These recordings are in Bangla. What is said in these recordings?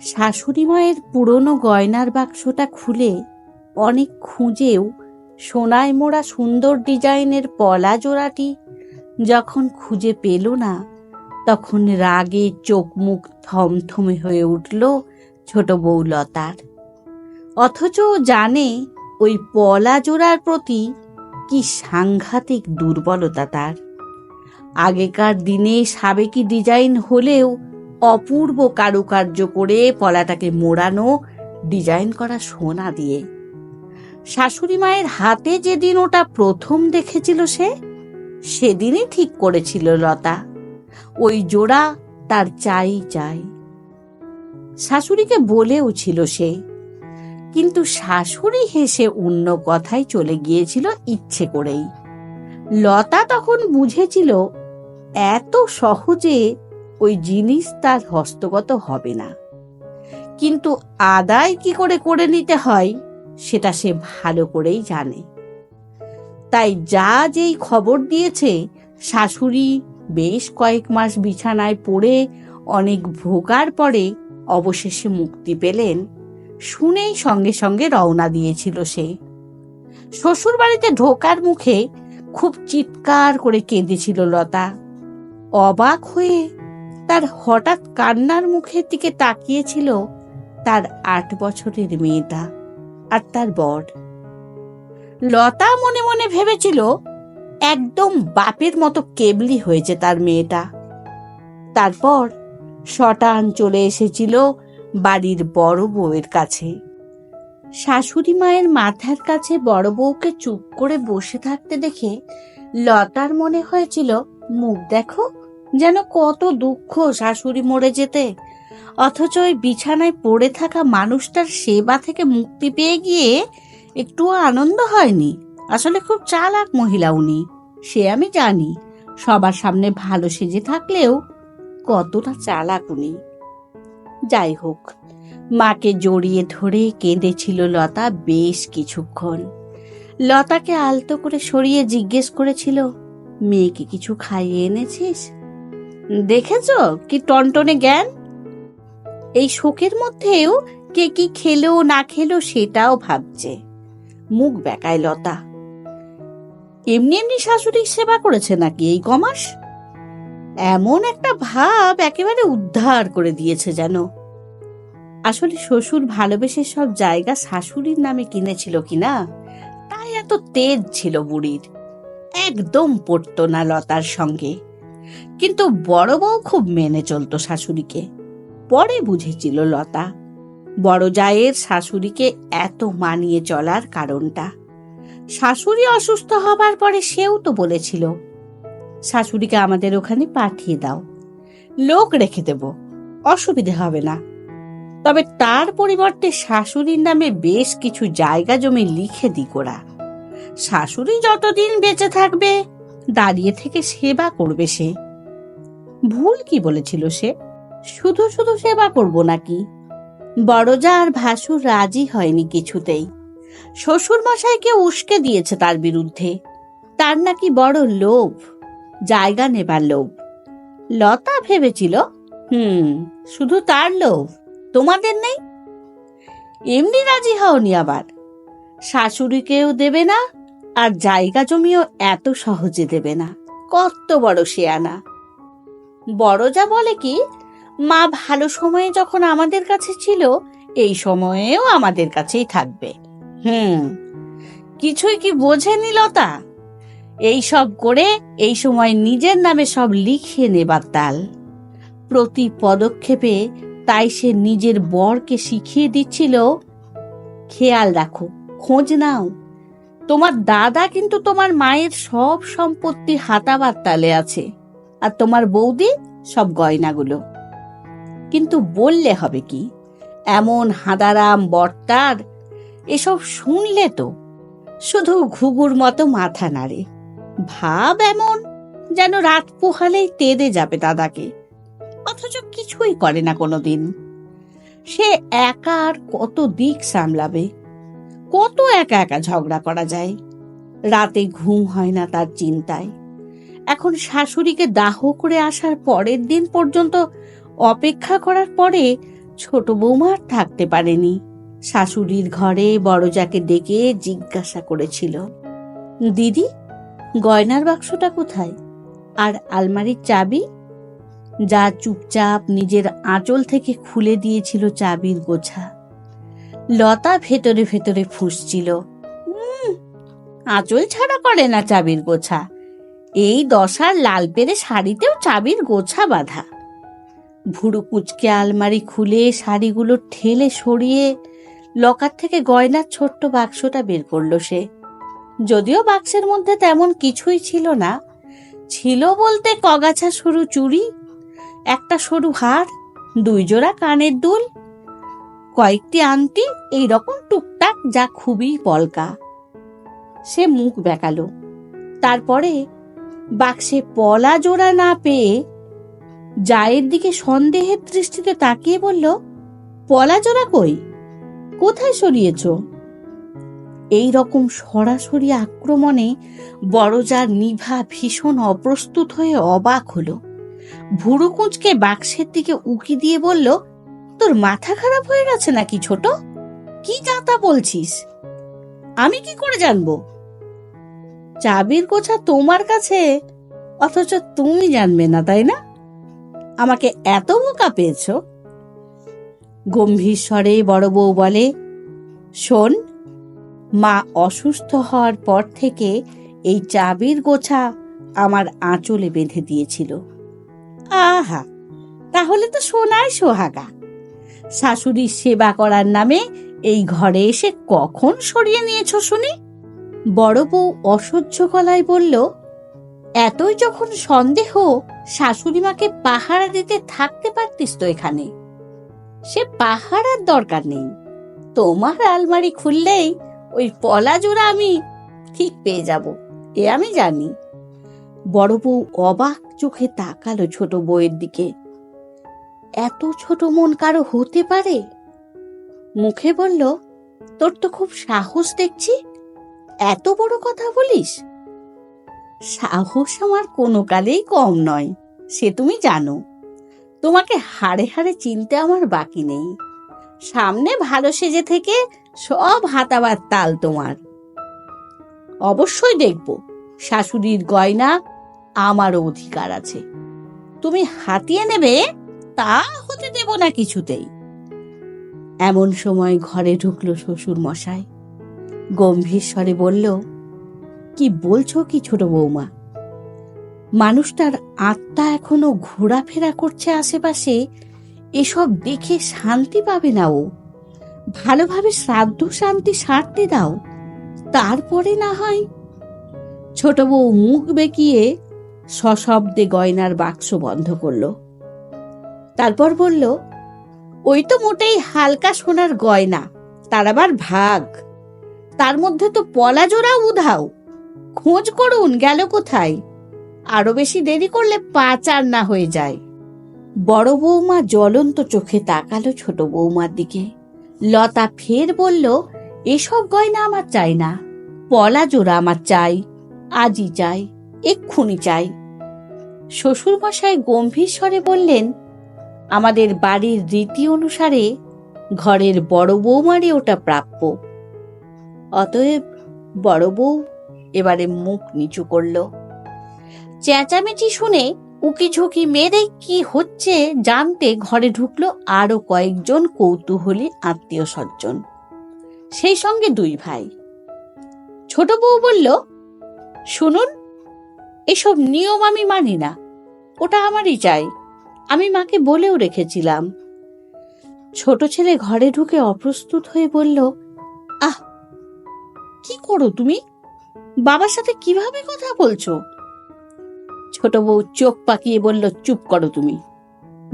শাশুড়ি মায়ের পুরনো গয়নার বাক্সটা খুলে অনেক খুঁজেও সোনায় মোড়া সুন্দর ডিজাইনের পলা জোড়াটি যখন খুঁজে পেল না, তখন রাগে চোখ মুখ থমথমে হয়ে উঠল ছোট বৌলতার অথচ জানে ওই পলা জোড়ার প্রতি কি সাংঘাতিক দুর্বলতা তার। আগেকার দিনে সাবেকি ডিজাইন হলেও অপূর্ব কারুকার্য করে পলাটাকে মোড়ানো, ডিজাইন করা সোনা দিয়ে। শাশুড়ি মায়ের হাতে যেদিন ওটা প্রথম দেখেছিল সে, সেদিনই ঠিক করেছিল লতা। ওই জোড়া তার চাই চাই। শাশুড়িকে বলেও ছিল সে, কিন্তু শাশুড়ি হেসে অন্য কথায় চলে গিয়েছিল ইচ্ছে করেই। লতা তখন বুঝেছিল, এত সহজে ওই জিনিস তার হস্তগত হবে না। কিন্তু আদায় কি করে করে নিতে হয়, সেটা সে ভালো করেই জানে। তাই যা যেই খবর দিয়েছে, শাশুড়ি বেশ কয়েক মাস বিছানায় পড়ে অনেক ভোগার পরে অবশেষে মুক্তি পেলেন, শুনেই সঙ্গে সঙ্গে রওনা দিয়েছিল সে। শ্বশুর বাড়িতে ঢোকার মুখে খুব চিৎকার করে কেঁদেছিল লতা। অবাক হয়ে তার হঠাৎ কান্নার মুখের দিকে তাকিয়েছিল তার আট বছরের মেয়েটা আর তার বর। লতা মনে মনে ভেবেছিল একদম বাপের মতো কেবলি হয়েছে তার মেয়েটা। তারপর শটান চলে এসেছিল বাড়ির বড় বউয়ের কাছে। শাশুড়ি মায়ের মাথার কাছে বড় বউকে চুপ করে বসে থাকতে দেখে লতার মনে হয়েছিল, মুখ দেখো। যেন কত দুঃখ শাশুড়ি মরে যেতে। অথচ ওই বিছানায় পড়ে থাকা মানুষটার সেবা থেকে মুক্তি পেয়ে গিয়ে একটুও আনন্দ হয়নি। আসলে খুব চালাক মহিলা উনি, সে আমি জানি। সবার সামনে ভালো সেজে থাকলেও কতটা চালাক উনি। যাই হোক, মাকে জড়িয়ে ধরে কেঁদেছিল লতা বেশ কিছুক্ষণ। লতাকে আলতো করে সরিয়ে জিজ্ঞেস করেছিল, মেয়েকে কিছু খাইয়ে এনেছিস? দেখেছ কি টনটনে জ্ঞান? এই শোকের মধ্যেও কে কি খেলো না খেলো সেটাও ভাবছে। মুখ বেকায় লতা। এমনি এমনি শাশুড়ির সেবা করেছে নাকি এই কমাস? এমন একটা ভাব একেবারে উদ্ধার করে দিয়েছে যেন। আসলে শ্বশুর ভালোবেসে সব জায়গা শাশুড়ির নামে কিনেছিল কিনা? তাই এত তেজ ছিল বুড়ির। একদম পড়তো না লতার সঙ্গে। কিন্তু বড় বউ খুব মেনে চলতো শাশুড়িকে। পরে বুঝেছিল লতা, বড় জায়ের শাশুড়িকে এত মানিয়ে চলার কারণটা। শাশুড়ি অসুস্থ হবার পরে সেও তো বলেছিল, শাশুড়িকে আমাদের ওখানে পাঠিয়ে দাও, লোক রেখে দেব, অসুবিধে হবে না। তবে তার পরিবর্তে শাশুড়ির নামে বেশ কিছু জায়গা জমি লিখে দি করা শাশুড়ি যতদিন বেঁচে থাকবে দাঁড়িয়ে থেকে সেবা করবে সে। ভুল কি বলেছিল সে? শুধু শুধু সেবা করব নাকি? বড়জা আর ভাসুর রাজি হয়নি কিছুতেই। শ্বশুর মশাইকে উস্কে দিয়েছে তার বিরুদ্ধে। তার নাকি বড় লোভ, জায়গা নেবার লোভ। লতা ভেবেছিল, হুম, শুধু তার লোভ, তোমাদের নেই? এমনি রাজি হওনি আবার। শাশুড়িকেও দেবে না আর জায়গা জমিও এত সহজে দেবে না। কত বড় শেয়ানা। বড় যা বলে কি, মা ভালো সময়ে যখন আমাদের কাছে ছিল, এই সময়েও আমাদের কাছেই থাকবে। হুম, কিছুই কি বোঝেনি লতা? এই সব করে এই সময় নিজের নামে সব লিখিয়ে নেবার তাল। প্রতি পদক্ষেপে তাই সে নিজের বরকে শিখিয়ে দিচ্ছিল, খেয়াল রাখো, খোঁজ নাও। তোমার দাদা কিন্তু তোমার মায়ের সব সম্পত্তি হাতাবার তালে আছে, আর তোমার বৌদি সব গয়নাগুলো। কিন্তু বললে হবে কি, এমন হাদারাম বর্তার, এসব শুনলে তো শুধু ঘুঘুর মতো মাথা নাড়ে। ভাব এমন যেন রাত পোহালেই তেদে যাবে দাদাকে। অথচ কিছুই করে না কোনোদিন। সে একা আর কত দিক সামলাবে। কত একা একা ঝগড়া করা যায়? রাতে ঘুম হয় না তার চিন্তায়। এখন শাশুড়িকে দাহ করে আসার পরের দিন পর্যন্ত অপেক্ষা করার পরে ছোট বৌমা আর থাকতে পারেনি। শাশুড়ির ঘরে বড়জাকে ডেকে জিজ্ঞাসা করেছিল, দিদি, গয়নার বাক্সটা কোথায়? আর আলমারির চাবি? যা চুপচাপ নিজের আঁচল থেকে খুলে দিয়েছিল চাবির গোছা। লতা ভেতরে ভেতরে ফুঁসছিল। আঁচল ছাড়া করে না চাবির গোছা। এই দশার লাল পেরে শাড়িতেও চাবির গোছা বাঁধা। ভুরু কুচকে আলমারি খুলে শাড়িগুলো ঠেলে সরিয়ে লকার থেকে গয়নার ছোট্ট বাক্সটা বের করল সে। যদিও বাক্সের মধ্যে তেমন কিছুই ছিল না, ছিল বলতে কগাছা সরু চুড়ি, একটা সরু হার, দুই জোড়া কানের দুল কয়েকটি আংটি এইরকম টুকটাক যা খুবই পলকা। সে মুখ বেঁকালো। তারপরে বাক্সে পলা জোড়া না পেয়ে জায়ের দিকে সন্দেহের দৃষ্টিতে তাকিয়ে বলল, পলা জোড়া কই? কোথায় সরিয়েছ? এই রকম সরাসরি আক্রমণে বড়জার নিভা ভীষণ অপ্রস্তুত হয়ে অবাক হলো। ভুরু কুঁচকে বাক্সের দিকে উকি দিয়ে বলল তোর মাথা খারাপ হয়ে গেছে নাকি ছোট? কি যাতা বলছিস? আমি কি করে জানব? চাবির গোছা তোমার কাছে, অথচ তুমি জানবে না, তাই না? আমাকে এত বোকা পেয়েছ? গম্ভীর স্বরে বড় বউ বলে, শোন, মা অসুস্থ হওয়ার পর থেকে এই চাবির গোছা আমার আঁচলে বেঁধে দিয়েছিল। আহা, তাহলে তো সোনায় সোহাগা। শাশুড়ির সেবা করার নামে এই ঘরে এসে কখন সরিয়ে নিয়েছ শুনি? বড় বউ অসহ্য গলায় বলল, এতই যখন সন্দেহ শাশুড়ি মাকে পাহারা দিতে থাকতে পারতিস তো এখানে। সে পাহারার দরকার নেই। তোমার আলমারি খুললেই ওই পলা জোড়া আমি ঠিক পেয়ে যাব, এ আমি জানি। বড় বউ অবাক চোখে তাকালো ছোট বউয়ের দিকে। এত ছোট মন কারও হতে পারে? মুখে বলল, তোর তো খুব সাহস দেখছি। এত বড় কথা বলিস? সাহস আমার কোনো কালেই কম নয়, সে তুমি জানো। তোমাকে হাড়ে হাড়ে চিনতে আমার বাকি নেই। সামনে ভালো সেজে থেকে সব হাতাবার তাল তোমার। অবশ্যই দেখব, শাশুড়ির গয়না আমারও অধিকার আছে। তুমি হাতিয়ে নেবে তা হতে দেব না কিছুতেই। এমন সময় ঘরে ঢুকলো শ্বশুর মশাই। গম্ভীর স্বরে বলল, কি বলছো কি ছোট বৌমা? মানুষটার আত্মা এখনও ঘোরাফেরা করছে আশেপাশে, এসব দেখে শান্তি পাবে না ও। ভালোভাবে শ্রাদ্ধ শান্তি সারতে দাও, তারপরে না হয় ছোট বউ মুখ বেঁকিয়ে সশব্দে গয়নার বাক্স বন্ধ করল। তারপর বলল, ওই তো মোটেই হালকা সোনার গয়না, তার আবার ভাগ। তার মধ্যে তো পলা জোড়া উধাও। খোঁজ করুন, গেল কোথায়? আরও বেশি দেরি করলে পাচার না হয়ে যায়। বড় বৌমা জ্বলন্ত চোখে তাকালো ছোট বৌমার দিকে। লতা ফের বলল, এসব গয়না আমার চাই না, পলা জোড়া আমার চাই, আজই চাই, এক্ষুনি চাই। শ্বশুরমশাই গম্ভীর স্বরে বললেন আমাদের বাড়ির রীতি অনুসারে ঘরের বড় বৌমারই ওটা প্রাপ্য। অতএব বড় বউ এবারে মুখ নিচু করল। চেঁচামেচি শুনে উকি ঝুঁকি মেরে কি হচ্ছে জানতে ঘরে ঢুকলো আরও কয়েকজন কৌতূহলী আত্মীয় স্বজন সেই সঙ্গে দুই ভাই। ছোট বউ বলল, শুনুন, এসব নিয়ম আমি মানি না। ওটা আমারই চাই। আমি মাকে বলেও রেখেছিলাম। ছোট ছেলে ঘরে ঢুকে অপ্রস্তুত হয়ে বলল, আহ, কি করো তুমি? বাবার সাথে কীভাবে কথা বলছো? ছোট বউ চোখ পাকিয়ে বলল, চুপ করো তুমি।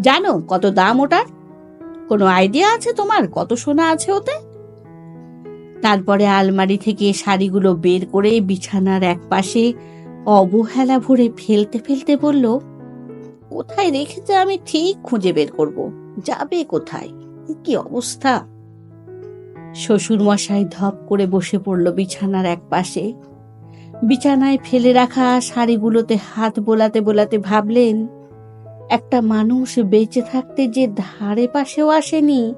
জানো কত দাম ওটার? কোনো আইডিয়া আছে তোমার কত সোনা আছে ওতে? তারপরে আলমারি থেকে শাড়িগুলো বের করে বিছানার এক পাশে অবহেলা ভরে ফেলতে ফেলতে বলল কোথায় রেখেছে আমি ঠিক খুঁজে বের করব। যাবে কোথায়? কি অবস্থা? শ্বশুর মশাই ধপ করে বসে পড়ল বিছানার এক পাশে। বিছানায় ফেলে রাখা শাড়িগুলোতে হাত বোলাতে বোলাতে ভাবলেন, একটা মানুষ বেঁচে থাকতে যে ধারে পাশেও আসেনি,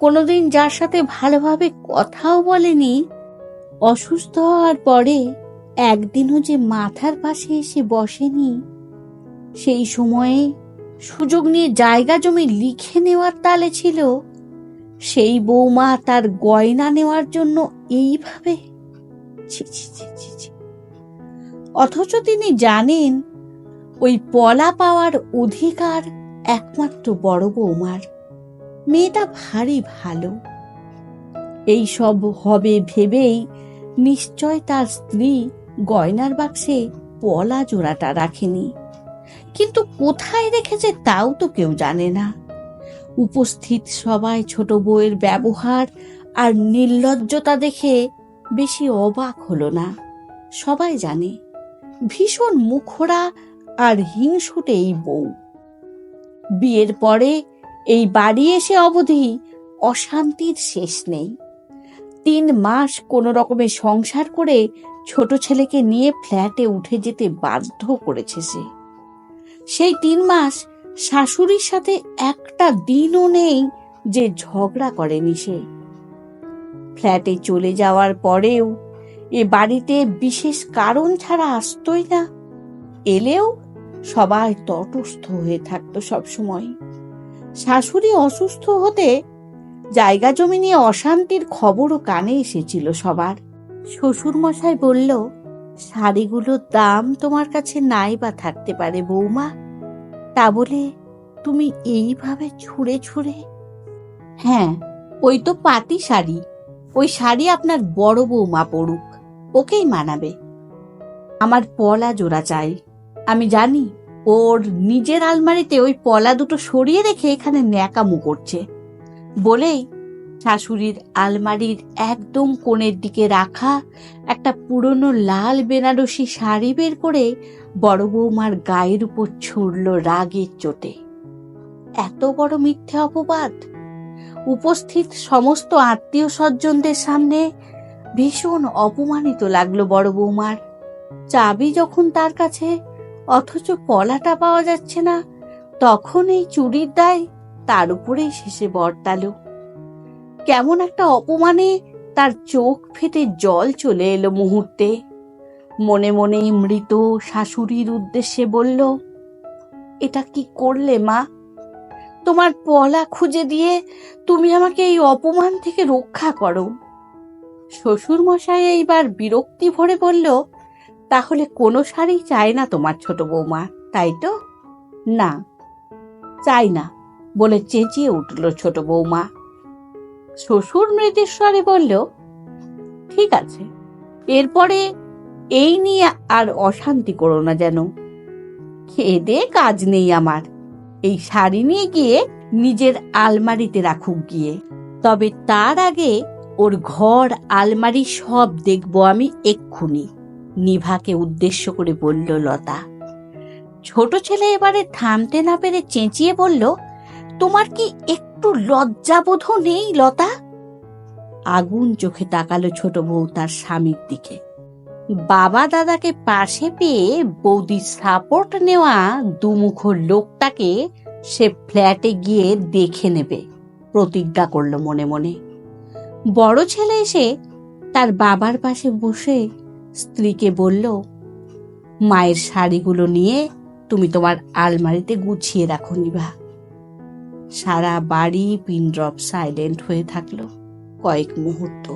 কোনোদিন যার সাথে ভালোভাবে কথাও বলেনি, অসুস্থ হওয়ার পরে একদিনও যে মাথার পাশে এসে বসেনি সেই সময়ে সুযোগ নিয়ে জায়গা জমি লিখে নেওয়ার তালে ছিল, সেই বৌমা তার গয়না নেওয়ার জন্য এইভাবে। অথচ তিনি জানেন ওই পলা পাওয়ার অধিকার একমাত্র বড় বৌমার। মেয়েটা ভারী ভালো। এই সব হবে ভেবেই নিশ্চয় তার স্ত্রী গয়নার বাক্সে পলা জোড়াটা রাখেনি। কিন্তু কোথায় রেখেছে তাও তো কেউ জানে না। উপস্থিত সবাই ছোট বউয়ের ব্যবহার আর নির্লজ্জতা দেখে বেশি অবাক হলো না। সবাই জানে, ভীষণ মুখরা আর হিংসুটে এই বউ। বিয়ের পরে এই বাড়ি এসে অবধি অশান্তির শেষ নেই। তিন মাস কোনো রকমে সংসার করে ছোট ছেলেকে নিয়ে ফ্ল্যাটে উঠে যেতে বাধ্য করেছে সে। সেই তিন মাস শাশুড়ির সাথে একটা দিনও নেই যে ঝগড়া করেনি সে। ফ্ল্যাটে চলে যাওয়ার পরেও এ বাড়িতে বিশেষ কারণ ছাড়া আসতোই না। এলেও সবাই তটস্থ হয়ে থাকতো সবসময়। শাশুড়ি অসুস্থ হতে জায়গা জমি নিয়ে অশান্তির খবরও কানে এসেছিল সবার। শ্বশুর মশাই বলল শাড়িগুলোর দাম তোমার কাছে নাই বা থাকতে পারে বৌমা? তা বলে তুমি এইভাবে ছুঁড়ে ছুঁড়ে? হ্যাঁ ওই তো পাতি শাড়ি। ওই শাড়ি আপনার বড় বৌমা পড়ুক ওকেই মানাবে। আমার পলা জোড়া চাই। আমি জানি ওর নিজের আলমারিতে ওই পলা দুটো সরিয়ে রেখে এখানে ন্যাকামু করছে। বলেই শাশুড়ির আলমারির একদম কোণের দিকে রাখা একটা পুরনো লাল বেনারসি শাড়ি বের করে বড় বৌমার গায়ের উপর ছুড়ল রাগের চোটে। এত বড় মিথ্যে অপবাদ। উপস্থিত সমস্ত আত্মীয় স্বজনদের সামনে ভীষণ অপমানিত লাগল বড় বৌমার। চাবি যখন তার কাছে, অথচ পলাটা পাওয়া যাচ্ছে না, তখন এই চুরির দায় তার উপরেই শেষে বর্তালো। কেমন একটা অপমানে তার চোখ ফেটে জল চলে এলো মুহূর্তে। মনে মনে মৃত শাশুড়ির উদ্দেশ্যে বলল, এটা কি করলে, মা? তোমার পলা খুঁজে দিয়ে তুমি আমাকে এই অপমান থেকে রক্ষা করো। শ্বশুর মশাই এইবার বিরক্তি ভরে বলল, তাহলে কোনো শাড়ি চায় না তোমার ছোট বৌমা, তাই তো? না, চাই না, বলে চেঁচিয়ে উঠল ছোট বৌমা। শ্বশুর মৃতেশ্বরে বলল, ঠিক আছে, এরপরে এই নিয়ে আর অশান্তি করো না যেন। খেয়ে দে কাজ নেই আমার। এই শাড়ি নিয়ে গিয়ে নিজের আলমারিতে রাখুক গিয়ে। তবে তার আগে ওর ঘর, আলমারি সব দেখব আমি এক্ষুনি, নিভাকে উদ্দেশ্য করে বলল লতা। ছোট ছেলে এবারে থামতে না পেরে চেঁচিয়ে বলল তোমার কি একটু লজ্জাবোধ নেই, লতা? আগুন চোখে তাকালো ছোট বউ তার স্বামীর দিকে। বাবা দাদাকে পাশে পেয়ে বৌদির সাপোর্ট নেওয়া দুমুখ লোকটাকে সে ফ্ল্যাটে গিয়ে দেখে নেবে, প্রতিজ্ঞা করল মনে মনে। বড় ছেলে এসে তার বাবার পাশে বসে স্ত্রীকে বলল, মায়ের শাড়িগুলো নিয়ে তুমি তোমার আলমারিতে গুছিয়ে রাখো নিভা। সারা বাড়ি পিনড্রপ সাইলেন্ট হয়ে থাকল কয়েক মুহূর্ত।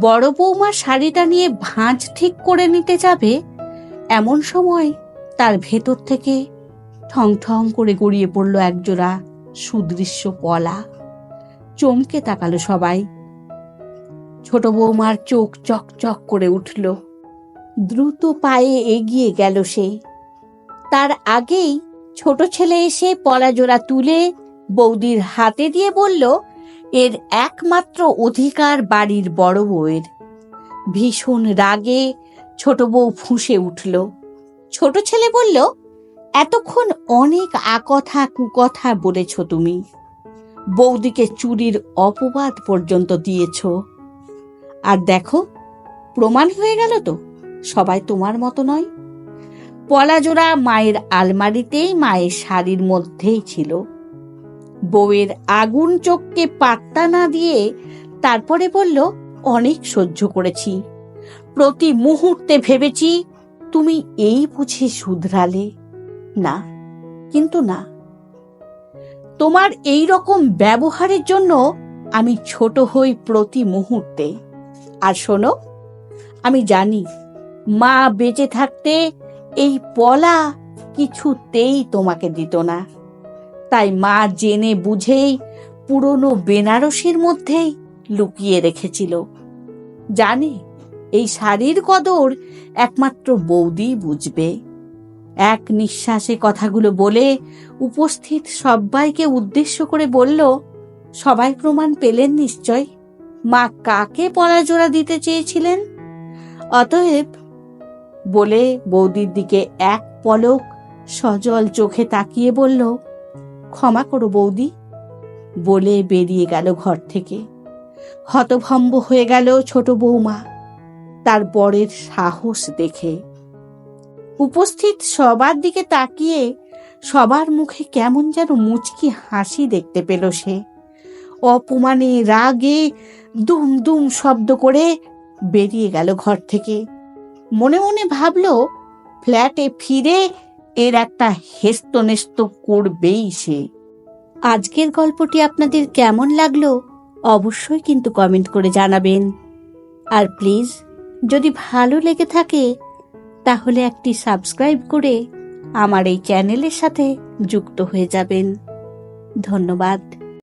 বড় বৌমা শাড়িটা নিয়ে ভাঁজ ঠিক করে নিতে যাবে এমন সময় তার ভেতর থেকে ঠং ঠং করে গড়িয়ে পড়ল একজোড়া সুদৃশ্য পলা চমকে তাকালো সবাই। ছোট বৌমার চোখ চকচক করে উঠল। দ্রুত পায়ে এগিয়ে গেল সে। তার আগেই ছোট ছেলে এসে পলা জোড়া তুলে বৌদির হাতে দিয়ে বলল, এর একমাত্র অধিকার বাড়ির বড় বউয়ের। ভীষণ রাগে ছোট বউ ফুঁসে উঠল। ছোট ছেলে বলল, এতক্ষণ অনেক আকথা কুকথা বলেছ তুমি। বৌদিকে চুরির অপবাদ পর্যন্ত দিয়েছ। আর দেখো, প্রমাণ হয়ে গেল তো, সবাই তোমার মতো নয়। পলাজোড়া মায়ের আলমারিতেই মায়ের শাড়ির মধ্যেই ছিল। বউয়ের আগুন চোখকে পাত্তা না দিয়ে তারপরে বলল, অনেক সহ্য করেছি। প্রতি মুহূর্তে ভেবেছি তুমি এই বুঝে শুধরালে। না, কিন্তু না। তোমার এই রকম ব্যবহারের জন্য আমি ছোট হই প্রতি মুহূর্তে। আর শোনো, আমি জানি মা বেঁচে থাকতে এই পলা কিছুতেই তোমাকে দিত না। তাই মা জেনে বুঝেই পুরনো বেনারসির মধ্যেই লুকিয়ে রেখেছিল। জানে, এই শাড়ির কদর একমাত্র বৌদি বুঝবে। এক নিঃশ্বাসে কথাগুলো বলে উপস্থিত সবাইকে উদ্দেশ্য করে বলল, সবাই প্রমাণ পেলেন নিশ্চয়। মা কাকে পরাজোড়া দিতে চেয়েছিলেন? অতএব বলে বৌদির দিকে এক পলক সজল চোখে তাকিয়ে বলল, ক্ষমা করো বৌদি। বলে বেরিয়ে গেল ঘর থেকে। হতভম্ব হয়ে গেল ছোট বৌমা তার বরের সাহস দেখে। উপস্থিত সবার দিকে তাকিয়ে সবার মুখে কেমন যেন মুচকি হাসি দেখতে পেল সে। অপমানে রাগে দুম দুম শব্দ করে বেরিয়ে গেল ঘর থেকে। মনে মনে ভাবল, ফ্ল্যাটে ফিরে এর একটা হেস্তনেস্ত করবেই সে। আজকের গল্পটি আপনাদের কেমন লাগল অবশ্যই কিন্তু কমেন্ট করে জানাবেন। আর প্লিজ, যদি ভালো লেগে থাকে, তাহলে একটি সাবস্ক্রাইব করে আমার এই চ্যানেলের সাথে যুক্ত হয়ে যাবেন। ধন্যবাদ।